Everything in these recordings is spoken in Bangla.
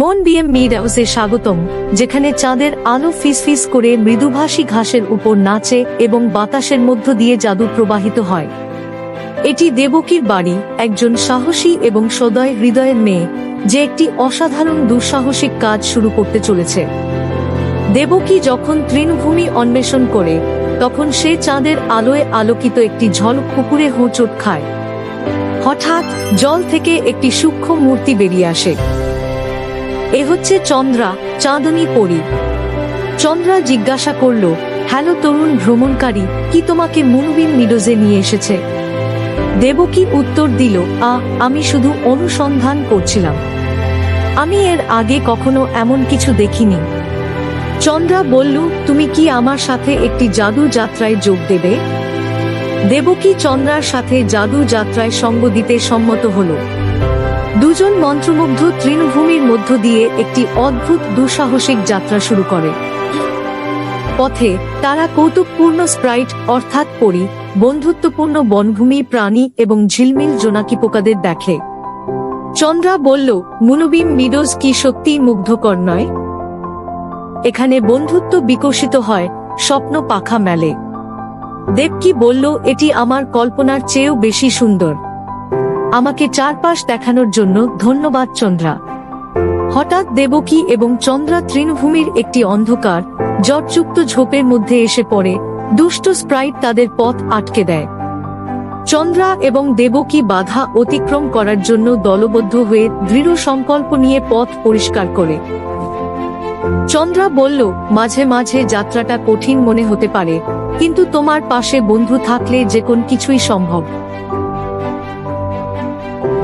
মন বিএম মিড হাউসে স্বাগতম, যেখানে চাঁদের আলো ফিসফিস করে মৃদুভাষী ঘাসের উপর নাচে এবং বাতাসের মধ্য দিয়ে জাদু প্রবাহিত হয়। এটি দেবকীর বাড়ি, একজন সাহসী এবং সদয় হৃদয়ের মেয়ে, যে একটি অসাধারণ দুঃসাহসিক কাজ শুরু করতে চলেছে। দেবকী যখন তৃণভূমি অন্বেষণ করে, তখন সে চাঁদের আলোয় আলোকিত একটি ঝলক পুকুরে হোঁচট খায়। হঠাৎ জল থেকে একটি সূক্ষ্ম মূর্তি বেরিয়ে আসে। এ হচ্ছে চন্দ্রা, চাঁদনী পরি। চন্দ্রা জিজ্ঞাসা করল, হ্যালো তরুণ ভ্রমণকারী, কি তোমাকে মুনবিন মিডোজে নিয়ে এসেছে? দেবকী উত্তর দিল, আ, আমি শুধু অনুসন্ধান করছিলাম। আমি এর আগে কখনো এমন কিছু দেখিনি। চন্দ্রা বলল, তুমি কি আমার সাথে একটি জাদু যাত্রায় যোগ দেবে? দেবকী চন্দ্রার সাথে জাদু যাত্রায় সঙ্গ দিতে সম্মত হলো। দুজন মন্ত্রমুগ্ধ তৃণভূমির মধ্য দিয়ে একটি অদ্ভুত দুঃসাহসিক যাত্রা শুরু করে। পথে তারা কৌতুকপূর্ণ স্প্রাইট অর্থাৎ পরি, বন্ধুত্বপূর্ণ বনভূমি প্রাণী এবং ঝিলমিল জোনাকি পোকাদের দেখে। চন্দ্রা বলল মুনুবিম মিডোজ কি সত্যিই মুগ্ধকর নয়? এখানে বন্ধুত্ব বিকশিত হয় স্বপ্ন পাখা মেলে। দেবকি বলল, এটি আমার কল্পনার চেয়েও বেশি সুন্দর। আমাকে চারপাশ দেখানোর জন্য ধন্যবাদ, চন্দ্রা। হঠাৎ দেবকী এবং চন্দ্রা তৃণভূমির একটি অন্ধকার, জটযুক্ত ঝোপের মধ্যে এসে পড়ে, দুষ্ট স্প্রাইট তাদের পথ আটকে দেয়। চন্দ্রা এবং দেবকী বাধা অতিক্রম করার জন্য দলবদ্ধ হয়ে দৃঢ় সংকল্প নিয়ে পথ পরিষ্কার করে। চন্দ্রা বলল, মাঝে মাঝে যাত্রাটা কঠিন মনে হতে পারে, কিন্তু তোমার পাশে বন্ধু থাকলে যে কোন কিছুই সম্ভব।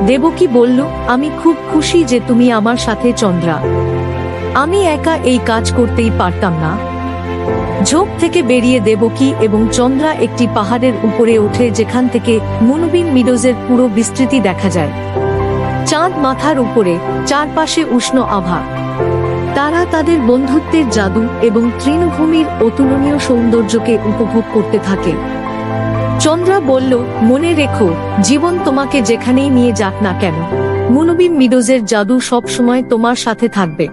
দেবকী বলল, আমি খুব খুশি যে তুমি আমার সাথে চন্দ্রা। আমি একা এই কাজ করতেই পারতাম না। ঝোপ থেকে বেরিয়ে দেবকী এবং চন্দ্রা একটি পাহাড়ের উপরে ওঠে যেখান থেকে মুনবিন মিডোজের পুরো বিস্তৃতি দেখা যায়। চাঁদ মাথার উপরে, চারপাশে উষ্ণ আভা। তারা তাদের বন্ধুত্বের জাদু এবং তৃণভূমির অতুলনীয় সৌন্দর্যকে উপভোগ করতে থাকে। চন্দ্রা বলল, মনে রেখো, জীবন তোমাকে যেখানেই নিয়ে যাক না কেন মুনবিম মিডোজের জাদু সব সময় তোমার সাথে থাকবে।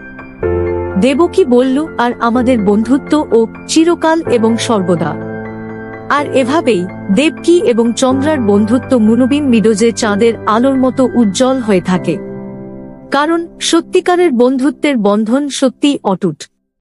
দেবকী বলল, আর আমাদের বন্ধুত্ব ও চিরকাল এবং সর্বদা। আর এভাবেই দেবকী এবং চন্দ্রার বন্ধুত্ব মুনুবিন মিডোজে চাঁদের আলোর মতো উজ্জ্বল হয়ে থাকে। কারণ সত্যিকারের বন্ধুত্বের বন্ধন সত্যিই অটুট।